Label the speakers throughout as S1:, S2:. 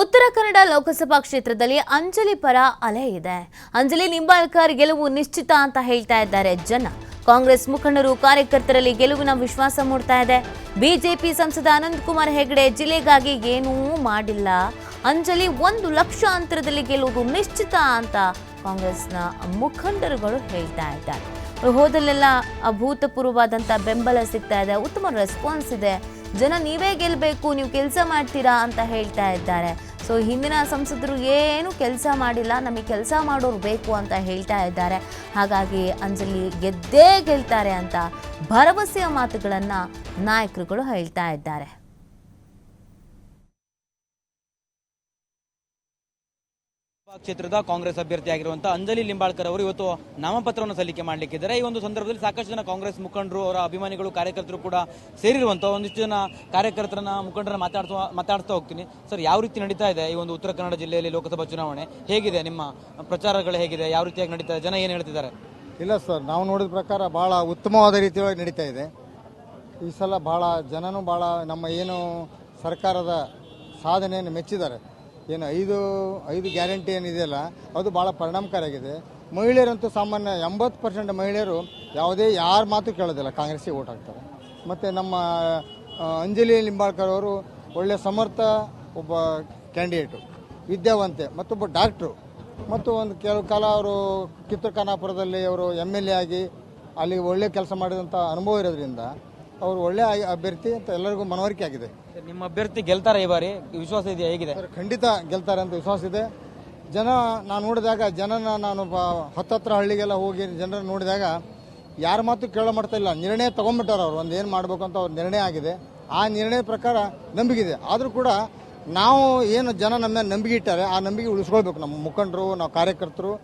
S1: ಉತ್ತರ ಕನ್ನಡ ಲೋಕಸಭಾ ಕ್ಷೇತ್ರದಲ್ಲಿ ಅಂಜಲಿ ಪರ ಅಲೆ ಇದೆ. ಅಂಜಲಿ ನಿಂಬಾಳ್ಕರ್ ಗೆಲುವು ನಿಶ್ಚಿತ ಅಂತ ಹೇಳ್ತಾ ಇದ್ದಾರೆ ಜನ. ಕಾಂಗ್ರೆಸ್ ಮುಖಂಡರು, ಕಾರ್ಯಕರ್ತರಲ್ಲಿ ಗೆಲುವಿನ ವಿಶ್ವಾಸ ಮೂಡ್ತಾ ಇದೆ. ಬಿಜೆಪಿ ಸಂಸದ ಅನಂತಕುಮಾರ್ ಹೆಗಡೆ ಜಿಲ್ಲೆಗಾಗಿ ಏನೂ ಮಾಡಿಲ್ಲ. ಅಂಜಲಿ ಒಂದು ಲಕ್ಷ ಅಂತರದಲ್ಲಿ ಗೆಲ್ಲುವುದು ನಿಶ್ಚಿತ ಅಂತ ಕಾಂಗ್ರೆಸ್ನ ಮುಖಂಡರುಗಳು ಹೇಳ್ತಾ ಇದ್ದಾರೆ. ಹೋದಲ್ಲೆಲ್ಲ ಅಭೂತಪೂರ್ವವಾದಂಥ ಬೆಂಬಲ ಸಿಗ್ತಾ ಇದೆ. ಉತ್ತಮ ರೆಸ್ಪಾನ್ಸ್ ಇದೆ. ಜನ ನೀವೇ ಗೆಲ್ಲಬೇಕು ನೀವು ಕೆಲಸ ಮಾಡ್ತೀರಾ ಅಂತ ಹೇಳ್ತಾ ಇದ್ದಾರೆ. ಸೊ ಹಿಂದಿನ ಸಂಸದರು ಏನು ಕೆಲಸ ಮಾಡಿಲ್ಲ, ನಮಗೆ ಕೆಲಸ ಮಾಡೋರು ಬೇಕು ಅಂತ ಹೇಳ್ತಾ ಇದ್ದಾರೆ. ಹಾಗಾಗಿ ಅಂಜಲಿ ಗೆದ್ದೇ ಗೆಲ್ತಾರೆ ಅಂತ ಭರವಸೆಯ ಮಾತುಗಳನ್ನು ನಾಯಕರುಗಳು ಹೇಳ್ತಾ ಇದ್ದಾರೆ.
S2: ಕ್ಷೇತ್ರದ ಕಾಂಗ್ರೆಸ್ ಅಭ್ಯರ್ಥಿಯಾಗಿರುವಂತಹ ಅಂಜಲಿ ಲಿಂಬಾಳ್ಕರ್ ಅವರು ಇವತ್ತು ನಾಮಪತ್ರವನ್ನು ಸಲ್ಲಿಕೆ ಮಾಡಲಿಕ್ಕಿದ್ದಾರೆ. ಈ ಒಂದು ಸಂದರ್ಭದಲ್ಲಿ ಸಾಕಷ್ಟು ಜನ ಕಾಂಗ್ರೆಸ್ ಮುಖಂಡರು, ಅವರ ಅಭಿಮಾನಿಗಳು, ಕಾರ್ಯಕರ್ತರು ಕೂಡ ಸೇರಿರುವಂತಹ ಒಂದಿಷ್ಟು ಜನ ಕಾರ್ಯಕರ್ತರನ್ನ, ಮುಖಂಡರನ್ನ ಮಾತಾಡ್ತಾ ಮಾತಾಡ್ತಾ ಹೋಗ್ತೀನಿ. ಸರ್, ಯಾವ ರೀತಿ ನಡೀತಾ ಇದೆ ಈ ಒಂದು ಉತ್ತರ ಕನ್ನಡ ಜಿಲ್ಲೆಯಲ್ಲಿ ಲೋಕಸಭಾ ಚುನಾವಣೆ? ಹೇಗಿದೆ ನಿಮ್ಮ ಪ್ರಚಾರಗಳು ಹೇಗಿದೆ? ಯಾವ ರೀತಿಯಾಗಿ ನಡೀತಾ ಇದೆ? ಜನ ಏನು ಹೇಳ್ತಿದ್ದಾರೆ?
S3: ಇಲ್ಲ ಸರ್, ನಾವು ನೋಡಿದ ಪ್ರಕಾರ ಭಾಳ ಉತ್ತಮವಾದ ರೀತಿಯಾಗಿ ನಡೀತಾ ಇದೆ. ಈ ಸಲ ಭಾಳ ಜನನೂ ಭಾಳ ನಮ್ಮ ಏನು ಸರ್ಕಾರದ ಸಾಧನೆಯನ್ನು ಮೆಚ್ಚಿದ್ದಾರೆ. ಏನು ಐದು ಐದು ಗ್ಯಾರಂಟಿ ಏನಿದೆಯಲ್ಲ, ಅದು ಭಾಳ ಪರಿಣಾಮಕಾರಿಯಾಗಿದೆ. ಮಹಿಳೆಯರಂತೂ ಸಾಮಾನ್ಯ ಎಂಬತ್ತು ಪರ್ಸೆಂಟ್ ಮಹಿಳೆಯರು ಯಾವುದೇ, ಯಾರ ಮಾತು ಕೇಳೋದಿಲ್ಲ, ಕಾಂಗ್ರೆಸ್ಸಿಗೆ ಓಟ್ ಹಾಕ್ತಾರೆ. ಮತ್ತು ನಮ್ಮ ಅಂಜಲಿ ಲಿಂಬಾಳ್ಕರ್ ಅವರು ಒಳ್ಳೆಯ ಸಮರ್ಥ ಒಬ್ಬ ಕ್ಯಾಂಡಿಡೇಟು, ವಿದ್ಯಾವಂತೆ, ಮತ್ತೊಬ್ಬ ಡಾಕ್ಟ್ರು, ಮತ್ತು ಒಂದು ಕೆಲವು ಕಾಲ ಅವರು ಕಿತ್ತೂರು ಅವರು ಎಂ ಎಲ್ ಎ ಆಗಿ ಅಲ್ಲಿ ಒಳ್ಳೆಯ ಕೆಲಸ ಮಾಡಿದಂಥ ಅನುಭವ ಇರೋದ್ರಿಂದ ಅವರು ಒಳ್ಳೆ ಆಗಿ- ಅಭ್ಯರ್ಥಿ ಅಂತ ಎಲ್ಲರಿಗೂ ಮನವರಿಕೆ ಆಗಿದೆ.
S2: ನಿಮ್ಮ ಅಭ್ಯರ್ಥಿ ಗೆಲ್ತಾರೆ ಈ ಬಾರಿ. ವಿಶ್ವಾಸ ಇದೆಯಾ? ಹೇಗಿದೆ?
S3: ಸರ್, ಖಂಡಿತ ಗೆಲ್ತಾರೆ ಅಂತ ವಿಶ್ವಾಸ ಇದೆ. ಜನ ನಾನು ನೋಡಿದಾಗ ಜನನ ನಾನು ಬ- ಹತ್ತತ್ರ ಹಳ್ಳಿಗೆಲ್ಲ ಹೋಗಿ ಜನರನ್ನು ನೋಡಿದಾಗ ಯಾರ ಮಾತು ಕೇಳೋ ಮಾಡ್ತಾ ಇಲ್ಲ. ನಿರ್ಣಯ ತಗೊಂಡ್ಬಿಟ್ಟಾರ ಅವ್ರು. ಒಂದು ಏನು ಮಾಡಬೇಕು ಅಂತ ಅವ್ರ ನಿರ್ಣಯ ಆಗಿದೆ. ಆ ನಿರ್ಣಯ ಪ್ರಕಾರ ನಂಬಿಕೆ ಆದರೂ ಕೂಡ ನಾವು ಏನು ಜನ ನಮ್ಮ ಮೇಲೆ ನಂಬಿಕೆ ಇಟ್ಟಾರೆ ಆ ನಂಬಿಕೆ ಉಳಿಸ್ಕೊಳ್ಬೇಕು. ನಮ್ಮ ಮುಖಂಡರು ನಾವು ಕಾರ್ಯಕರ್ತರು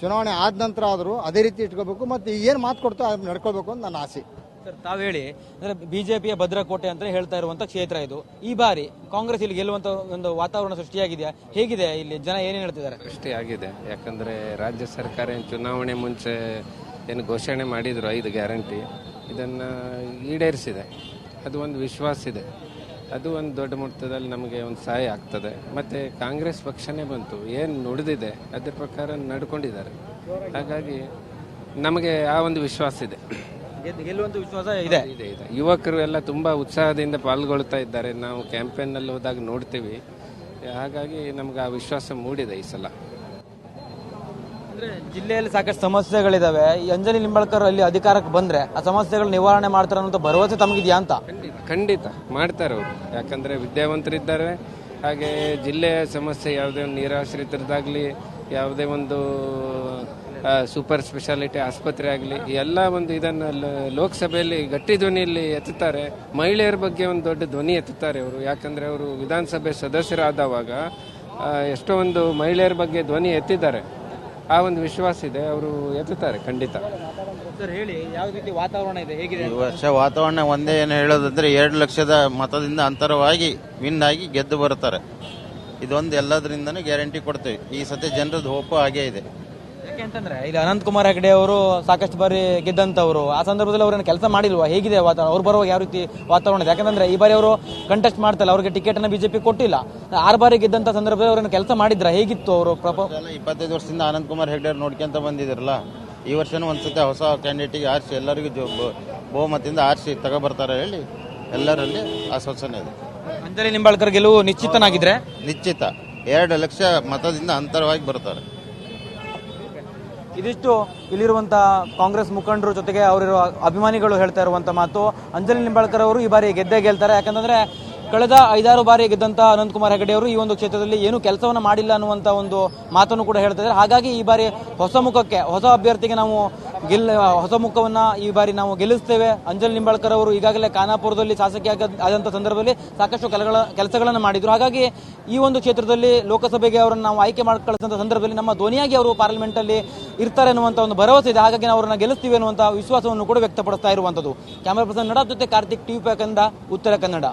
S3: ಚುನಾವಣೆ ಆದ ನಂತರ ಆದರೂ ಅದೇ ರೀತಿ ಇಟ್ಕೋಬೇಕು. ಮತ್ತು ಏನು ಮಾತು ಕೊಡ್ತೋ ಅದನ್ನ ನಡ್ಕೊಳ್ಬೇಕು ಅಂತ ನನ್ನ ಆಸೆ.
S2: ಸರ್ ತಾವು ಹೇಳಿ, ಅಂದ್ರೆ ಪಿಯ ಭದ್ರಕೋಟೆ ಅಂತ ಹೇಳ್ತಾ ಇರುವಂತ ಕ್ಷೇತ್ರ ಇದು. ಈ ಬಾರಿ ಕಾಂಗ್ರೆಸ್ ಇಲ್ಲಿ ಗೆಲ್ಲುವಂತ ಒಂದು ವಾತಾವರಣ ಸೃಷ್ಟಿಯಾಗಿದೆಯಾ? ಹೇಗಿದೆ ಇಲ್ಲಿ ಜನ ಏನೇನು ಹೇಳ್ತಿದ್ದಾರೆ?
S4: ಸೃಷ್ಟಿಯಾಗಿದೆ ಯಾಕಂದರೆ ರಾಜ್ಯ ಸರ್ಕಾರ ಏನು ಚುನಾವಣೆ ಮುಂಚೆ ಏನು ಘೋಷಣೆ ಮಾಡಿದ್ರು, ಐದು ಗ್ಯಾರಂಟಿ, ಇದನ್ನು ಈಡೇರಿಸಿದೆ. ಅದು ಒಂದು ವಿಶ್ವಾಸ ಇದೆ. ಅದು ಒಂದು ದೊಡ್ಡ ಮಟ್ಟದಲ್ಲಿ ನಮಗೆ ಒಂದು ಸಹಾಯ ಆಗ್ತದೆ. ಮತ್ತು ಕಾಂಗ್ರೆಸ್ ಪಕ್ಷನೇ ಬಂತು, ಏನು ನುಡಿದಿದೆ, ಅದ್ರ ಪ್ರಕಾರ ನಡ್ಕೊಂಡಿದ್ದಾರೆ. ಹಾಗಾಗಿ ನಮಗೆ ಆ ಒಂದು ವಿಶ್ವಾಸ ಇದೆ.
S2: ಗೆಲ್ಲುವಂತ ವಿಶ್ವಾಸ ಇದೆ.
S4: ಇದೆ ಇದೆ. ಯುವಕರು ಎಲ್ಲ ತುಂಬ ಉತ್ಸಾಹದಿಂದ ಪಾಲ್ಗೊಳ್ತಾ ಇದ್ದಾರೆ. ನಾವು ಕ್ಯಾಂಪೇನ್ನಲ್ಲಿ ಹೋದಾಗ ನೋಡ್ತೀವಿ. ಹಾಗಾಗಿ ನಮ್ಗೆ ಆ ವಿಶ್ವಾಸ ಮೂಡಿದೆ ಈ ಸಲ.
S2: ಅಂದ್ರೆ ಜಿಲ್ಲೆಯಲ್ಲಿ ಸಾಕಷ್ಟು ಸಮಸ್ಯೆಗಳಿದಾವೆ. ಈ ಅಂಜಲಿ ನಿಂಬಾಳ್ಕರ್ ಅಲ್ಲಿ ಅಧಿಕಾರಕ್ಕೆ ಬಂದ್ರೆ ಆ ಸಮಸ್ಯೆಗಳು ನಿವಾರಣೆ ಮಾಡ್ತಾರೆ ಅನ್ನೋ ಭರವಸೆ ತಮಗಿದೆಯಾ ಅಂತ?
S4: ಖಂಡಿತ ಖಂಡಿತ. ಮಾಡ್ತಾರೆ ಅವರು. ಯಾಕಂದರೆ ವಿದ್ಯಾವಂತರಿದ್ದಾರೆ ಹಾಗೆ ಜಿಲ್ಲೆಯ ಸಮಸ್ಯೆ ಯಾವುದೇ ಒಂದು ನಿರಾಶ್ರಿತರದಾಗಲಿ ಯಾವುದೇ ಒಂದು ಸೂಪರ್ ಸ್ಪೆಷಾಲಿಟಿ ಆಸ್ಪತ್ರೆ ಆಗಲಿ ಎಲ್ಲ ಒಂದು ಇದನ್ನು ಲ- ಲೋಕಸಭೆಯಲ್ಲಿ ಗಟ್ಟಿ ಧ್ವನಿಯಲ್ಲಿ ಎತ್ತುತ್ತಾರೆ. ಮಹಿಳೆಯರ ಬಗ್ಗೆ ಒಂದು ದೊಡ್ಡ ಧ್ವನಿ ಎತ್ತುತ್ತಾರೆ ಅವರು ಯಾಕಂದರೆ ಅವರು ವಿಧಾನಸಭೆ ಸದಸ್ಯರಾದವಾಗ ಎಷ್ಟೋ ಒಂದು ಮಹಿಳೆಯರ ಬಗ್ಗೆ ಧ್ವನಿ ಎತ್ತಿದ್ದಾರೆ. ಆ ಒಂದು ವಿಶ್ವಾಸ ಇದೆ ಅವರು ಎತ್ತುತ್ತಾರೆ ಖಂಡಿತ.
S2: ಸರ್ ಹೇಳಿ ಯಾವ ರೀತಿ ವಾತಾವರಣ ಇದೆ? ಹೇಗಿದೆ
S5: ಈ ವರ್ಷ ವಾತಾವರಣ ಒಂದೇ ಏನು ಹೇಳೋದಂದ್ರೆ ಎರಡು ಲಕ್ಷದ ಮತದಿಂದ ಅಂತರವಾಗಿ ವಿನ್ ಆಗಿ ಗೆದ್ದು ಬರುತ್ತಾರೆ. ಇದೊಂದು ಎಲ್ಲದರಿಂದನೂ ಗ್ಯಾರಂಟಿ ಕೊಡ್ತೇವೆ. ಈ ಸತಿ ಜನರದ್ದು ಹೋಪು ಹಾಗೇ ಇದೆ.
S2: ಯಾಕೆ ಅಂತಂದ್ರೆ ಇಲ್ಲಿ ಅನಂತ್ ಕುಮಾರ್ ಹೆಗಡೆ ಅವರು ಸಾಕಷ್ಟು ಬಾರಿ ಗೆದ್ದಂತವರು ಆ ಸಂದರ್ಭದಲ್ಲಿ ಅವ್ರನ್ನ ಕೆಲಸ ಮಾಡಿಲ್ವಾ? ಹೇಗಿದೆ ವಾತಾವರಣ ಅವ್ರು ಬರುವಾಗ ಯಾವ ರೀತಿ ವಾತಾವರಣ ಇದೆ? ಯಾಕಂದ್ರೆ ಈ ಬಾರಿ ಅವರು ಕಂಟೆಸ್ಟ್ ಮಾಡ್ತಲ್ಲ ಅವ್ರಿಗೆ ಟಿಕೆಟ್ ಅನ್ನ ಬಿಜೆಪಿ ಕೊಟ್ಟಿಲ್ಲ. ಆರು ಬಾರಿ ಗೆದ್ದಂತ ಸಂದರ್ಭದಲ್ಲಿ ಅವ್ರನ್ನ ಕೆಲಸ ಮಾಡಿದ್ರ? ಹೇಗಿತ್ತು ಅವರು
S5: ಇಪ್ಪತ್ತೈದು ವರ್ಷದಿಂದ ಅನಂತ್ ಕುಮಾರ್ ಹೆಗ್ಡೆ ನೋಡ್ಕೊಂತ ಬಂದಿದ್ರಲ್ಲ ಈ ವರ್ಷನೂ ಒಂದ್ಸತಿ ಹೊಸ ಕ್ಯಾಂಡಿಡೇಟಿಗೆ ಆರಿಸಿ ಎಲ್ಲರಿಗೂ ಬಹುಮತದಿಂದ ಆರ್ಸಿ ತಗೊಬರ್ತಾರೆ ಹೇಳಿ ಎಲ್ಲರಲ್ಲಿ ಆಶ್ವಾಸನೆ ಇದೆ.
S2: ಅಂಜಲಿ ನಿಂಬಾಳ್ಕರ್ ಗೆಲುವು ನಿಶ್ಚಿತನಾಗಿದ್ರೆ?
S5: ನಿಶ್ಚಿತ. ಎರಡು ಲಕ್ಷ ಮತದಿಂದ ಅಂತರವಾಗಿ ಬರ್ತಾರೆ.
S2: ಇದಿಷ್ಟು ಇಲ್ಲಿರುವಂತ ಕಾಂಗ್ರೆಸ್ ಮುಖಂಡರು ಜೊತೆಗೆ ಅವರಿರುವ ಅಭಿಮಾನಿಗಳು ಹೇಳ್ತಾ ಇರುವಂತ ಮಾತು. ಅಂಜಲಿ ನಿಂಬಾಳ್ಕರ್ ಅವರು ಈ ಬಾರಿ ಗೆದ್ದೇ ಗೆಲ್ತಾರೆ. ಯಾಕಂತಂದ್ರೆ ಕಳೆದ ಐದಾರು ಬಾರಿ ಗೆದ್ದಂತ ಅನಂತ್ ಕುಮಾರ್ ಹೆಗಡೆ ಅವರು ಈ ಒಂದು ಕ್ಷೇತ್ರದಲ್ಲಿ ಏನು ಕೆಲಸವನ್ನ ಮಾಡಿಲ್ಲ ಅನ್ನುವಂತ ಒಂದು ಮಾತನ್ನು ಕೂಡ ಹೇಳ್ತಾ ಇದ್ದಾರೆ. ಹಾಗಾಗಿ ಈ ಬಾರಿ ಹೊಸ ಮುಖಕ್ಕೆ, ಹೊಸ ಅಭ್ಯರ್ಥಿಗೆ ನಾವು ಗೆಲ್ ಹೊಸ ಮುಖವನ್ನ ಈ ಬಾರಿ ನಾವು ಗೆಲ್ಲಿಸ್ತೇವೆ. ಅಂಜಲ್ ನಿಂಬಾಳ್ಕರ್ ಅವರು ಈಗಾಗಲೇ ಖಾನಾಪುರದಲ್ಲಿ ಶಾಸಕಿ ಆದಂತ ಸಂದರ್ಭದಲ್ಲಿ ಸಾಕಷ್ಟು ಕೆಲಗಳ ಕೆಲಸಗಳನ್ನು ಮಾಡಿದ್ರು. ಹಾಗಾಗಿ ಈ ಒಂದು ಕ್ಷೇತ್ರದಲ್ಲಿ ಲೋಕಸಭೆಗೆ ಅವರನ್ನು ನಾವು ಆಯ್ಕೆ ಮಾಡಿಕೊಳ್ಳುವಂತ ಸಂದರ್ಭದಲ್ಲಿ ನಮ್ಮ ಧ್ವನಿಯಾಗಿ ಅವರು ಪಾರ್ಲಿಮೆಂಟ್ ಅಲ್ಲಿ ಇರ್ತಾರೆ ಅನ್ನುವಂಥ ಒಂದು ಭರವಸೆ ಇದೆ. ಹಾಗಾಗಿ ನಾವು ಅವರನ್ನ ಗೆಲ್ಲಿಸ್ತೀವಿ ಅನ್ನುವಂಥ ವಿಶ್ವಾಸವನ್ನು ಕೂಡ ವ್ಯಕ್ತಪಡಿಸ್ತಾ ಇರುವಂತದ್ದು. ಕ್ಯಾಮರಾ ಪರ್ಸನ್ ನಡ ಜೊತೆ ಕಾರ್ತಿಕ್, ಟಿವಿ ಕಂದ ಉತ್ತರ ಕನ್ನಡ.